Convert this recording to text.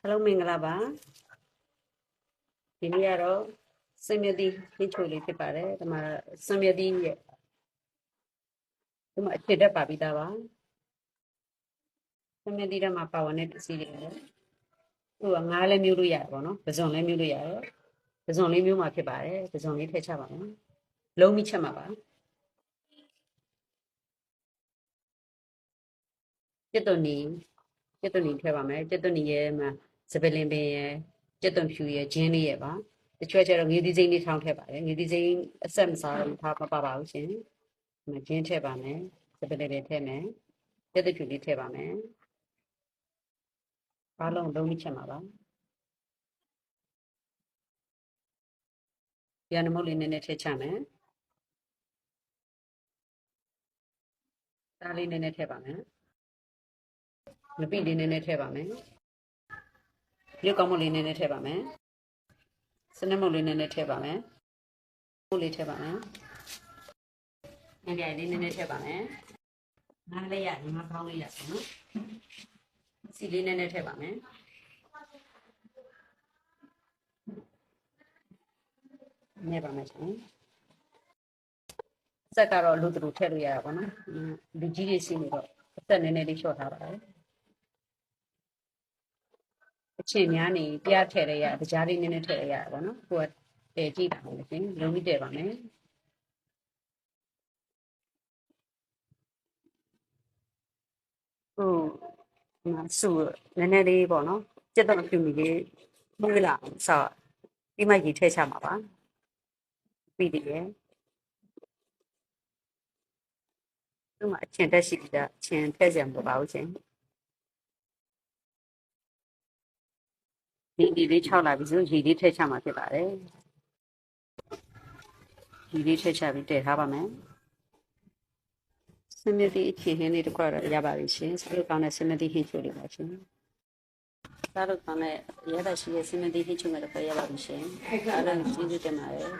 အားလုံးမင်္ဂလာပါဒီနေ့ကတော့စင်မြတိဟင်းချိုလေးဖြစ်ပါတယ်ဒီမှာစင်မြတိရဲ့ဒီမှာအခြေတက်ပါပြီးသားပါစင်မြတိထဲမှာပါဝင်တဲ့ပစ္စည်းတွေလည်းဟိုကငါးလည်းမျိုးလို့ရတယ်ပေါ့နော်ပဇွန်လည်းမျိုးလို့ရတယ်ပဇွန်လေးမျိုးမှာဖြစ်ပါတယ်ပဇွန်လေးထည့်ချပါမယ်လုံးမိချက်မှာပါကျက်သွန်နီ ကျက်သွန်နီထည့်ပါမယ်ကျက်သွန်နီရဲ့မှာစပယ်လင်ပင်ရဲ့ကျက်သွန်ဖြူရဲ့ဂျင်းလေးရဲ့ပါတချို့ကျတော့ငေးသီးစိမ့်လေးထောင်းထည့်ပါတယ်ငေးသီးစိမ့်အဆက်မစားတော့မထားမပါပါဘူးရှင်ဒီမှာဂျင်းထည့်ပါမယ်စပယ်လင်ပင်ထည့်မယ်ကျက်သွန်ဖြူလေးထည့်ပါမယ်အားလုံးလုံးမိချက်မှာပါပြန်မုတ်လေးနည်းနည်းထည့်ချမယ်ဒါလေးနည်းနည်းထည့်ပါမယ် ငပိလေးနည်းနည်းထည့်ပါမယ်ရုပ်ကောင်းမုတ်လေးနည်းနည်းထည့်ပါမယ်စနမုတ်လေးနည်းနည်းထည့်ပါမယ်မုတ်လေးထည့်ပါမယ်ငပြိုင်လေးနည်းနည်းထည့်ပါမယ်ငါးလေးရငါးကောင်းလေးရပါနော်စီလေးနည်းနည်းထည့်ပါမယ်နေပါမယ်ရှင်စက်ကတော့လူတူထည့်လို့ရတာပေါ့နော်လူကြီးတွေစီနေတော့အသက်နည်းနည်းလေးလျှော့ထားပါတယ် အချင်းများနေပြထည့်ရရတကြားလေးနည်းနည်းထည့်ရရပါတော့ကိုကတည်ကြည့်ပါမယ်ရှင်လုံးပြီးတည်ပါမယ်ဟုတ်ဆူနည်းနည်းလေးပေါ့နော်စက်တော့ပြုမိလေးမွေးလာအောင်ဆောပြီးမှကြီးထည့်ချမှာပါပြီးတည်ရဲ့သူ့မှာအချင်းတက်ရှိပြီးသားအချင်းထည့်စရာမလိုပါဘူးရှင် ဒီဒီလေး6လာပြီဆိုရေလေးထည့်ချမှာဖြစ်ပါတယ်ရေလေးထည့်ချပြီးတည်ထားပါမယ်စမတိအချင်းဟင်းလေးတစ်ခွက်တော့ရပါပြီရှင်စလို့ကောင်းတဲ့စမတိဟင်းချိုလေးပါရှင်စားလို့ကောင်းတဲ့ရတဲ့ရှိရဲ့စမတိဟင်းချိုလေးတစ်ခွက်ရပါပြီရှင်အားလုံးကျေးဇူးတင်ပါတယ်